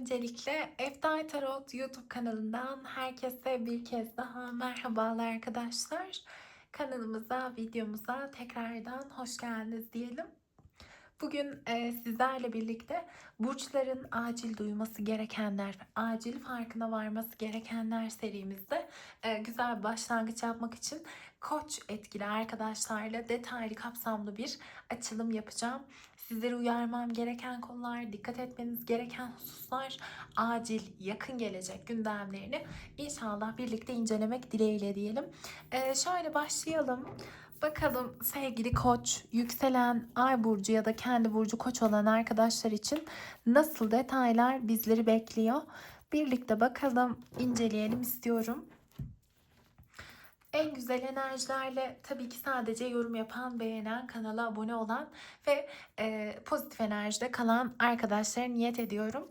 Öncelikle Eftal Tarot YouTube kanalından herkese bir kez daha merhabalar arkadaşlar. Kanalımıza, videomuza tekrardan hoş geldiniz diyelim. Bugün e, sizlerle birlikte burçların acil duyması gerekenler, acil farkına varması gerekenler serimizde e, güzel bir başlangıç yapmak için koç etkili arkadaşlarla detaylı kapsamlı bir açılım yapacağım. Sizleri uyarmam gereken konular, dikkat etmeniz gereken hususlar, acil, yakın gelecek gündemlerini inşallah birlikte incelemek dileğiyle diyelim. Ee, şöyle başlayalım. Bakalım sevgili koç, yükselen ay burcu ya da kendi burcu koç olan arkadaşlar için nasıl detaylar bizleri bekliyor? Birlikte bakalım, inceleyelim istiyorum. En güzel enerjilerle tabii ki sadece yorum yapan, beğenen, kanala abone olan ve e, pozitif enerjide kalan arkadaşlara niyet ediyorum.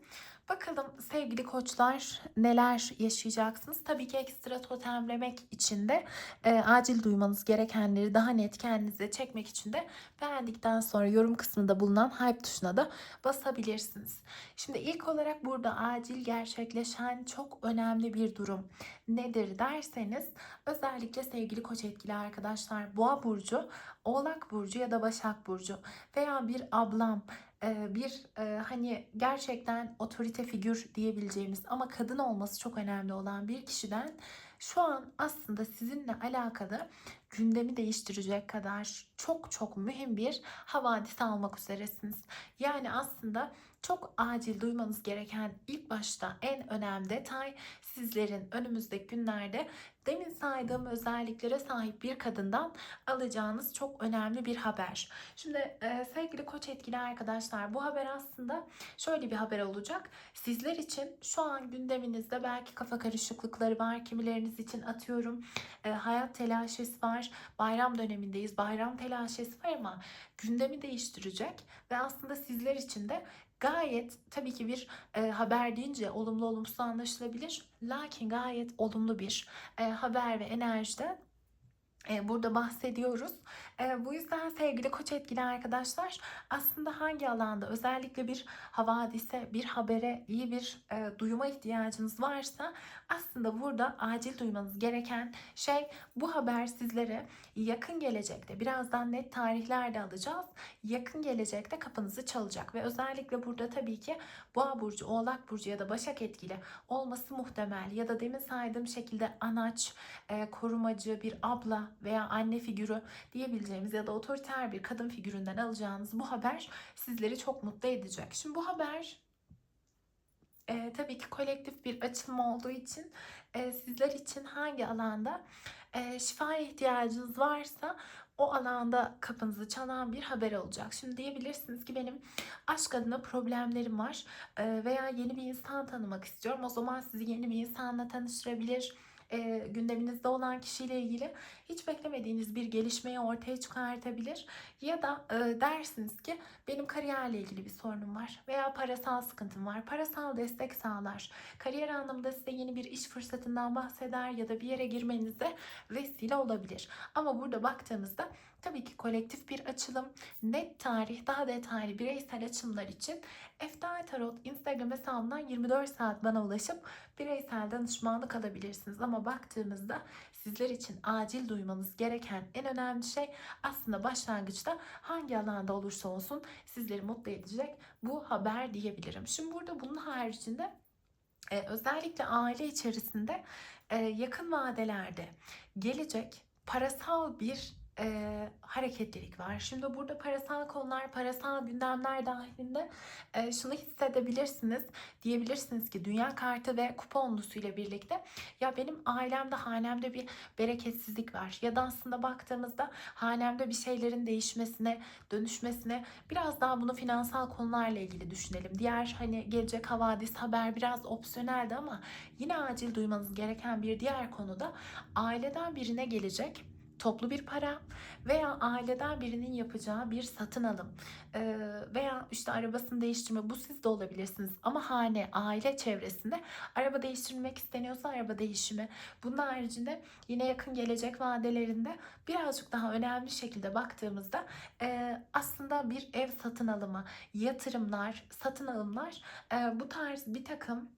Bakalım sevgili koçlar neler yaşayacaksınız? Tabii ki ekstra totemlemek için de e, acil duymanız gerekenleri daha net kendinize çekmek için de beğendikten sonra yorum kısmında bulunan hype tuşuna da basabilirsiniz. Şimdi ilk olarak burada acil gerçekleşen çok önemli bir durum nedir derseniz özellikle sevgili koç etkili arkadaşlar boğa burcu, oğlak burcu ya da başak burcu veya bir ablam e, bir e, hani gerçekten otorite figür diyebileceğimiz ama kadın olması çok önemli olan bir kişiden şu an aslında sizinle alakalı gündemi değiştirecek kadar çok çok mühim bir havadis almak üzeresiniz. Yani aslında çok acil duymanız gereken ilk başta en önemli detay sizlerin önümüzdeki günlerde demin saydığım özelliklere sahip bir kadından alacağınız çok önemli bir haber. Şimdi e, sevgili koç etkili arkadaşlar bu haber aslında şöyle bir haber olacak. Sizler için şu an gündeminizde belki kafa karışıklıkları var. Kimileriniz için atıyorum e, hayat telaşesi var. Bayram dönemindeyiz. Bayram telaşesi var ama gündemi değiştirecek ve aslında sizler için de gayet tabii ki bir e, haber deyince olumlu olumsuz anlaşılabilir. Lakin gayet olumlu bir e, haber ve enerjide e, burada bahsediyoruz. E, bu yüzden sevgili koç etkili arkadaşlar aslında hangi alanda özellikle bir havadise, bir habere, iyi bir e, duyuma ihtiyacınız varsa aslında burada acil duymanız gereken şey bu haber sizlere yakın gelecekte birazdan net tarihlerde alacağız. Yakın gelecekte kapınızı çalacak ve özellikle burada tabii ki Boğa burcu, Oğlak burcu ya da Başak etkili olması muhtemel ya da demin saydığım şekilde anaç, e, korumacı bir abla veya anne figürü diyebileceğimiz ya da otoriter bir kadın figüründen alacağınız bu haber sizleri çok mutlu edecek. Şimdi bu haber e, tabii ki kolektif bir açılım olduğu için e, sizler için hangi alanda e, şifaya ihtiyacınız varsa o alanda kapınızı çalan bir haber olacak. Şimdi diyebilirsiniz ki benim aşk adına problemlerim var e, veya yeni bir insan tanımak istiyorum. O zaman sizi yeni bir insanla tanıştırabilir e, gündeminizde olan kişiyle ilgili hiç beklemediğiniz bir gelişmeyi ortaya çıkartabilir. Ya da e, dersiniz ki benim kariyerle ilgili bir sorunum var veya parasal sıkıntım var. Parasal destek sağlar. Kariyer anlamında size yeni bir iş fırsatından bahseder ya da bir yere girmenize vesile olabilir. Ama burada baktığımızda tabii ki kolektif bir açılım, net tarih, daha detaylı bireysel açılımlar için Eftal Tarot Instagram hesabından 24 saat bana ulaşıp bireysel danışmanlık alabilirsiniz. Ama baktığımızda sizler için acil duymanız gereken en önemli şey aslında başlangıçta hangi alanda olursa olsun sizleri mutlu edecek bu haber diyebilirim. Şimdi burada bunun haricinde e, özellikle aile içerisinde e, yakın vadelerde gelecek parasal bir e, hareketlilik var. Şimdi burada parasal konular, parasal gündemler dahilinde e, şunu hissedebilirsiniz. Diyebilirsiniz ki dünya kartı ve kuponlusu ile birlikte ya benim ailemde, hanemde bir bereketsizlik var. Ya da aslında baktığımızda hanemde bir şeylerin değişmesine, dönüşmesine biraz daha bunu finansal konularla ilgili düşünelim. Diğer hani gelecek havadis haber biraz opsiyoneldi ama yine acil duymanız gereken bir diğer konuda aileden birine gelecek toplu bir para veya aileden birinin yapacağı bir satın alım veya işte arabasını değiştirme bu siz de olabilirsiniz. Ama hane aile çevresinde araba değiştirmek isteniyorsa araba değişimi. Bunun haricinde yine yakın gelecek vadelerinde birazcık daha önemli şekilde baktığımızda aslında bir ev satın alımı yatırımlar satın alımlar bu tarz bir takım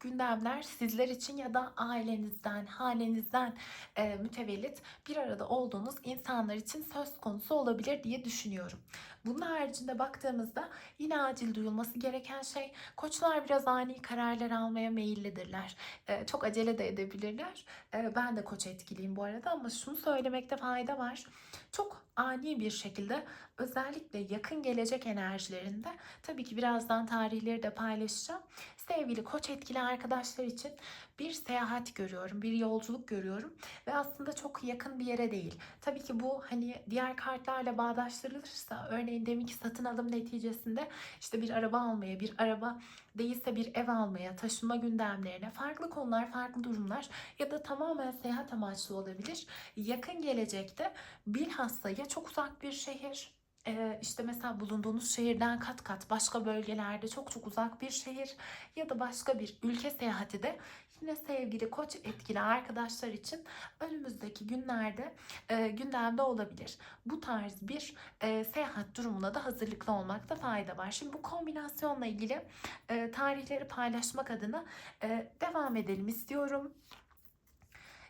gündemler sizler için ya da ailenizden, hanenizden e, mütevellit bir arada olduğunuz insanlar için söz konusu olabilir diye düşünüyorum. Bunun haricinde baktığımızda yine acil duyulması gereken şey koçlar biraz ani kararlar almaya meyillidirler. E, çok acele de edebilirler. E, ben de koç etkiliyim bu arada ama şunu söylemekte fayda var. Çok ani bir şekilde özellikle yakın gelecek enerjilerinde tabii ki birazdan tarihleri de paylaşacağım. Sevgili koç etkili arkadaşlar için bir seyahat görüyorum, bir yolculuk görüyorum ve aslında çok yakın bir yere değil. Tabii ki bu hani diğer kartlarla bağdaştırılırsa örneğin deminki satın alım neticesinde işte bir araba almaya, bir araba değilse bir ev almaya, taşınma gündemlerine, farklı konular, farklı durumlar ya da tamamen seyahat amaçlı olabilir. Yakın gelecekte bilhassa ya çok uzak bir şehir ee, işte mesela bulunduğunuz şehirden kat kat başka bölgelerde çok çok uzak bir şehir ya da başka bir ülke seyahati de yine sevgili koç etkili arkadaşlar için önümüzdeki günlerde e, gündemde olabilir. Bu tarz bir e, seyahat durumuna da hazırlıklı olmakta fayda var. Şimdi bu kombinasyonla ilgili e, tarihleri paylaşmak adına e, devam edelim istiyorum.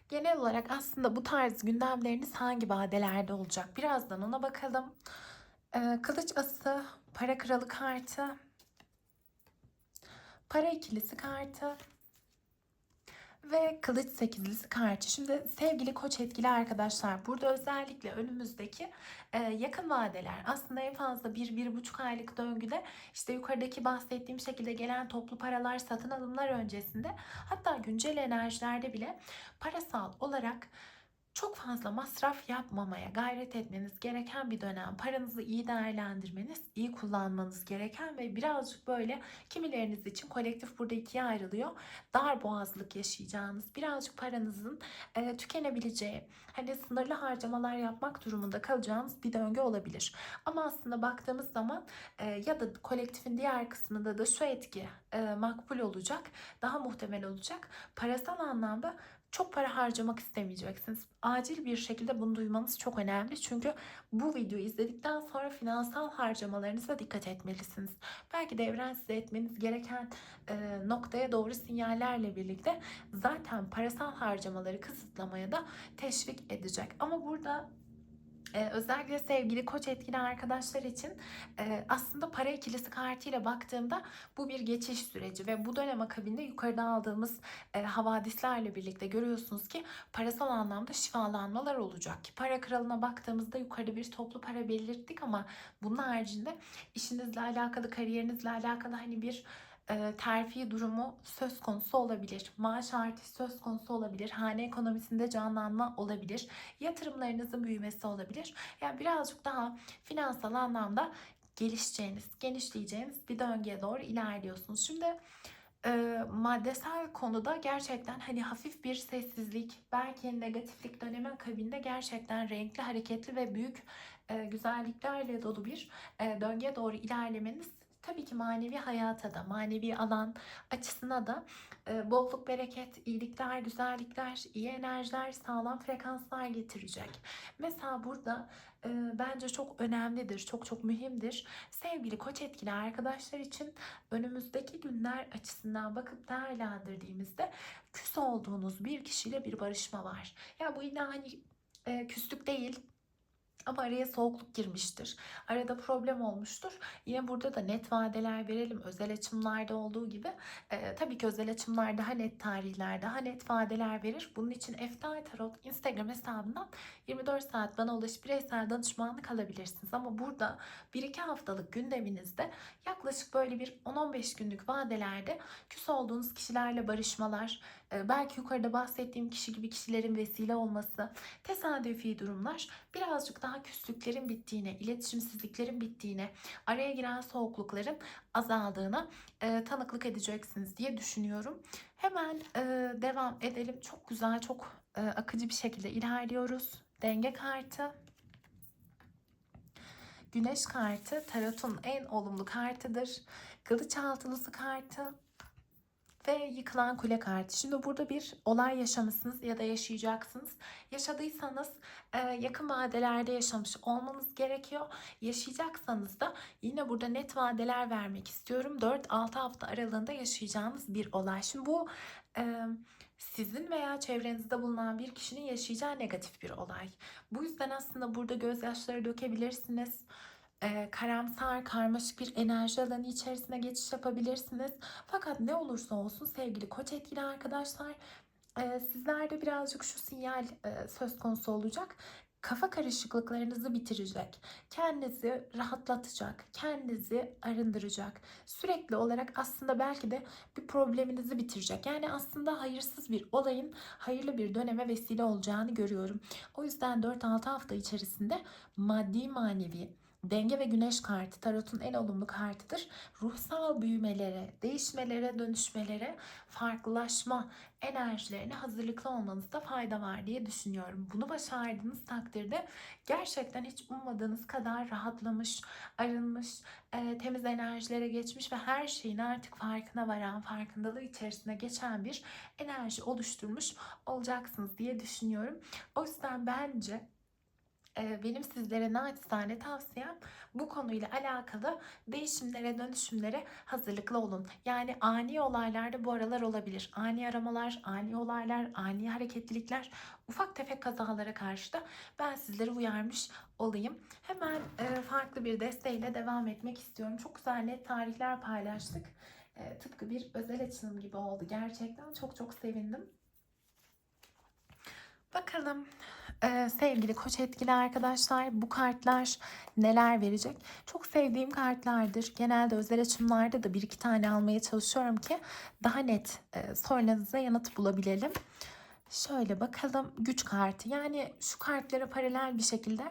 Genel olarak aslında bu tarz gündemleriniz hangi vadelerde olacak? Birazdan ona bakalım. Ee, Kılıç ası, para kralı kartı, para ikilisi kartı ve kılıç sekizlisi kartı. Şimdi sevgili koç etkili arkadaşlar burada özellikle önümüzdeki e, yakın vadeler aslında en fazla bir, bir buçuk aylık döngüde işte yukarıdaki bahsettiğim şekilde gelen toplu paralar satın alımlar öncesinde hatta güncel enerjilerde bile parasal olarak çok fazla masraf yapmamaya gayret etmeniz gereken bir dönem. Paranızı iyi değerlendirmeniz, iyi kullanmanız gereken ve birazcık böyle kimileriniz için kolektif burada ikiye ayrılıyor. Dar boğazlık yaşayacağınız, birazcık paranızın e, tükenebileceği, hani sınırlı harcamalar yapmak durumunda kalacağınız bir döngü olabilir. Ama aslında baktığımız zaman e, ya da kolektifin diğer kısmında da şu etki e, makbul olacak, daha muhtemel olacak. Parasal anlamda çok para harcamak istemeyeceksiniz. Acil bir şekilde bunu duymanız çok önemli. Çünkü bu videoyu izledikten sonra finansal harcamalarınıza dikkat etmelisiniz. Belki de evren size etmeniz gereken e, noktaya doğru sinyallerle birlikte zaten parasal harcamaları kısıtlamaya da teşvik edecek. Ama burada ee, özellikle sevgili koç etkili arkadaşlar için e, aslında para ikilisi kartıyla baktığımda bu bir geçiş süreci ve bu dönem akabinde yukarıda aldığımız e, havadislerle birlikte görüyorsunuz ki parasal anlamda şifalanmalar olacak. Ki para kralına baktığımızda yukarıda bir toplu para belirttik ama bunun haricinde işinizle alakalı, kariyerinizle alakalı hani bir terfi durumu söz konusu olabilir. Maaş artışı söz konusu olabilir. Hane ekonomisinde canlanma olabilir. Yatırımlarınızın büyümesi olabilir. Yani birazcık daha finansal anlamda gelişeceğiniz, genişleyeceğiniz bir döngüye doğru ilerliyorsunuz. Şimdi e, maddesel konuda gerçekten hani hafif bir sessizlik, belki negatiflik dönemi akabinde gerçekten renkli, hareketli ve büyük e, güzelliklerle dolu bir e, döngüye doğru ilerlemeniz tabii ki manevi hayata da, manevi alan açısına da e, bolluk, bereket, iyilikler, güzellikler, iyi enerjiler, sağlam frekanslar getirecek. Mesela burada e, bence çok önemlidir, çok çok mühimdir. Sevgili koç etkili arkadaşlar için önümüzdeki günler açısından bakıp değerlendirdiğimizde küs olduğunuz bir kişiyle bir barışma var. Ya bu illa hani e, küslük değil, ama araya soğukluk girmiştir. Arada problem olmuştur. Yine burada da net vadeler verelim. Özel açımlarda olduğu gibi. E, tabii ki özel açımlar daha net tarihler, daha net vadeler verir. Bunun için Eftal Tarot Instagram hesabından 24 saat bana ulaşıp bireysel danışmanlık alabilirsiniz. Ama burada 1-2 haftalık gündeminizde yaklaşık böyle bir 10-15 günlük vadelerde küs olduğunuz kişilerle barışmalar, belki yukarıda bahsettiğim kişi gibi kişilerin vesile olması, tesadüfi durumlar birazcık daha daha küslüklerin bittiğine, iletişimsizliklerin bittiğine, araya giren soğuklukların azaldığına e, tanıklık edeceksiniz diye düşünüyorum. Hemen e, devam edelim. Çok güzel, çok e, akıcı bir şekilde ilerliyoruz. Denge kartı. Güneş kartı tarotun en olumlu kartıdır. Kılıç altılısı kartı ve yıkılan kule kartı. Şimdi burada bir olay yaşamışsınız ya da yaşayacaksınız. Yaşadıysanız e, yakın vadelerde yaşamış olmanız gerekiyor. Yaşayacaksanız da yine burada net vadeler vermek istiyorum. 4-6 hafta aralığında yaşayacağınız bir olay. Şimdi bu e, sizin veya çevrenizde bulunan bir kişinin yaşayacağı negatif bir olay. Bu yüzden aslında burada gözyaşları dökebilirsiniz. Ee, karamsar, karmaşık bir enerji alanı içerisine geçiş yapabilirsiniz. Fakat ne olursa olsun sevgili koç etkili arkadaşlar, e, sizlerde birazcık şu sinyal e, söz konusu olacak kafa karışıklıklarınızı bitirecek, kendinizi rahatlatacak, kendinizi arındıracak. Sürekli olarak aslında belki de bir probleminizi bitirecek. Yani aslında hayırsız bir olayın hayırlı bir döneme vesile olacağını görüyorum. O yüzden 4-6 hafta içerisinde maddi manevi Denge ve güneş kartı tarotun en olumlu kartıdır. Ruhsal büyümelere, değişmelere, dönüşmelere, farklılaşma enerjilerine hazırlıklı olmanızda fayda var diye düşünüyorum. Bunu başardığınız takdirde gerçekten hiç ummadığınız kadar rahatlamış, arınmış, e, temiz enerjilere geçmiş ve her şeyin artık farkına varan, farkındalığı içerisine geçen bir enerji oluşturmuş olacaksınız diye düşünüyorum. O yüzden bence benim sizlere naçizane tavsiyem bu konuyla alakalı değişimlere, dönüşümlere hazırlıklı olun. Yani ani olaylarda bu aralar olabilir. Ani aramalar, ani olaylar, ani hareketlilikler, ufak tefek kazalara karşı da ben sizleri uyarmış olayım. Hemen farklı bir desteğiyle devam etmek istiyorum. Çok güzel net tarihler paylaştık. Tıpkı bir özel açılım gibi oldu. Gerçekten çok çok sevindim. Bakalım ee, sevgili koç etkili arkadaşlar bu kartlar neler verecek? Çok sevdiğim kartlardır. Genelde özel açımlarda da bir iki tane almaya çalışıyorum ki daha net e, sorularınıza yanıt bulabilelim. Şöyle bakalım güç kartı yani şu kartlara paralel bir şekilde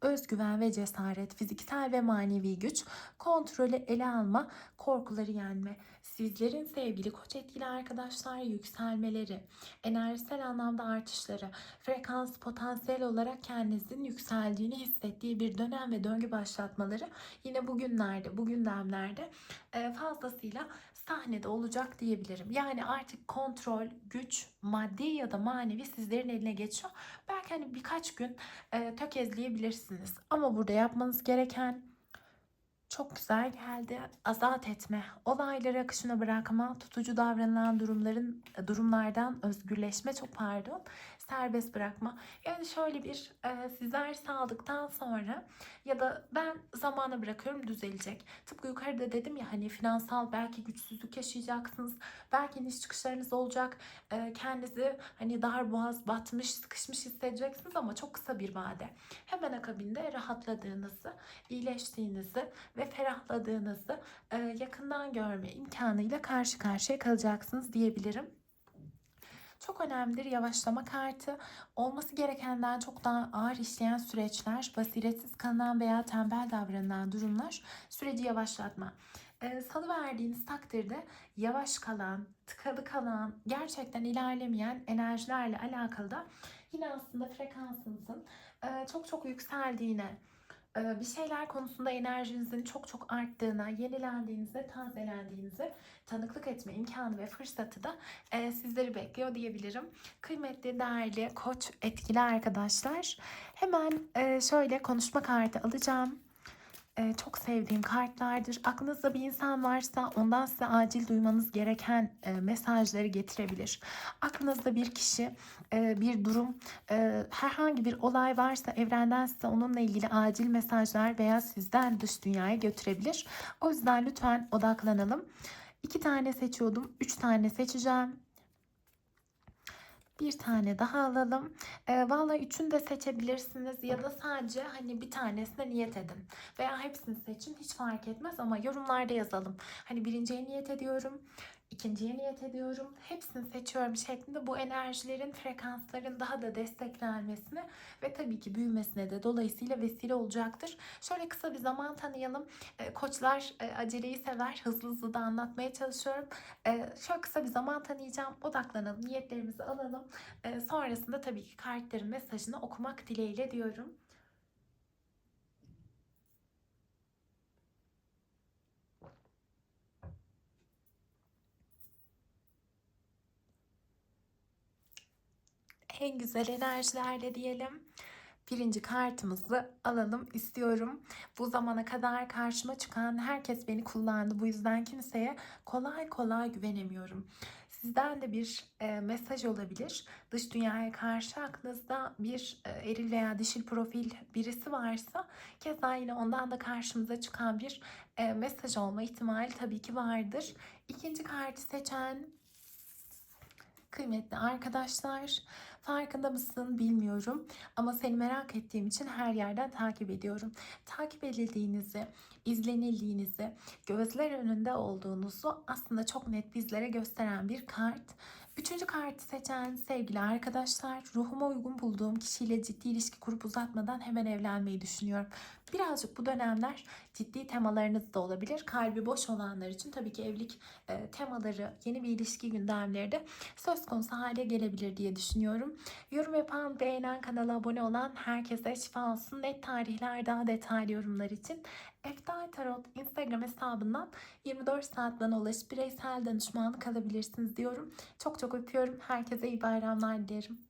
özgüven ve cesaret, fiziksel ve manevi güç, kontrolü ele alma, korkuları yenme, sizlerin sevgili koç etkili arkadaşlar yükselmeleri, enerjisel anlamda artışları, frekans potansiyel olarak kendinizin yükseldiğini hissettiği bir dönem ve döngü başlatmaları yine bugünlerde, bu gündemlerde e, fazlasıyla sahnede olacak diyebilirim. Yani artık kontrol, güç, maddi ya da manevi sizlerin eline geçiyor. Belki hani birkaç gün e, tökezleyebilirsiniz. Ama burada yapmanız gereken çok güzel geldi. Azat etme, olayları akışına bırakma, tutucu davranılan durumların durumlardan özgürleşme çok pardon serbest bırakma. Yani şöyle bir e, sizler sağlıktan sonra ya da ben zamana bırakıyorum düzelecek. Tıpkı yukarıda dedim ya hani finansal belki güçsüzlük yaşayacaksınız. Belki iniş çıkışlarınız olacak. E, kendinizi hani dar boğaz batmış sıkışmış hissedeceksiniz ama çok kısa bir vade. Hemen akabinde rahatladığınızı, iyileştiğinizi ve ferahladığınızı e, yakından görme imkanıyla karşı karşıya kalacaksınız diyebilirim. Çok önemlidir yavaşlama kartı. Olması gerekenden çok daha ağır işleyen süreçler, basiretsiz kalınan veya tembel davranılan durumlar süreci yavaşlatma. E, salı verdiğiniz takdirde yavaş kalan, tıkalı kalan, gerçekten ilerlemeyen enerjilerle alakalı da yine aslında frekansınızın e, çok çok yükseldiğine, bir şeyler konusunda enerjinizin çok çok arttığına, yenilendiğinize, tazelendiğinize tanıklık etme imkanı ve fırsatı da sizleri bekliyor diyebilirim. Kıymetli, değerli, koç etkili arkadaşlar. Hemen şöyle konuşma kartı alacağım e, çok sevdiğim kartlardır. Aklınızda bir insan varsa ondan size acil duymanız gereken e, mesajları getirebilir. Aklınızda bir kişi, e, bir durum, e, herhangi bir olay varsa evrenden size onunla ilgili acil mesajlar veya sizden dış dünyaya götürebilir. O yüzden lütfen odaklanalım. İki tane seçiyordum, üç tane seçeceğim. Bir tane daha alalım. E, Valla üçünü de seçebilirsiniz ya da sadece hani bir tanesine niyet edin. Veya hepsini seçin hiç fark etmez ama yorumlarda yazalım. Hani birinciye niyet ediyorum. İkinciye niyet ediyorum. Hepsini seçiyorum şeklinde bu enerjilerin, frekansların daha da desteklenmesine ve tabii ki büyümesine de dolayısıyla vesile olacaktır. Şöyle kısa bir zaman tanıyalım. E, koçlar e, aceleyi sever. Hızlı hızlı da anlatmaya çalışıyorum. E, şöyle kısa bir zaman tanıyacağım. Odaklanalım, niyetlerimizi alalım. E, sonrasında tabii ki kartların mesajını okumak dileğiyle diyorum. En güzel enerjilerle diyelim. Birinci kartımızı alalım istiyorum. Bu zamana kadar karşıma çıkan herkes beni kullandı. Bu yüzden kimseye kolay kolay güvenemiyorum. Sizden de bir e, mesaj olabilir. Dış dünyaya karşı aklınızda bir e, eril veya dişil profil birisi varsa keza yine ondan da karşımıza çıkan bir e, mesaj olma ihtimali tabii ki vardır. İkinci kartı seçen kıymetli arkadaşlar. Farkında mısın bilmiyorum ama seni merak ettiğim için her yerden takip ediyorum. Takip edildiğinizi, izlenildiğinizi, gözler önünde olduğunuzu aslında çok net bizlere gösteren bir kart. Üçüncü kartı seçen sevgili arkadaşlar, ruhuma uygun bulduğum kişiyle ciddi ilişki kurup uzatmadan hemen evlenmeyi düşünüyorum. Birazcık bu dönemler ciddi temalarınız da olabilir. Kalbi boş olanlar için tabii ki evlilik e, temaları, yeni bir ilişki gündemleri de söz konusu hale gelebilir diye düşünüyorum. Yorum yapan, beğenen, kanala abone olan herkese şifa olsun. Net tarihler daha detaylı yorumlar için Eftal Tarot Instagram hesabından 24 saat bana ulaşıp bireysel danışmanlık alabilirsiniz diyorum. Çok çok öpüyorum. Herkese iyi bayramlar dilerim.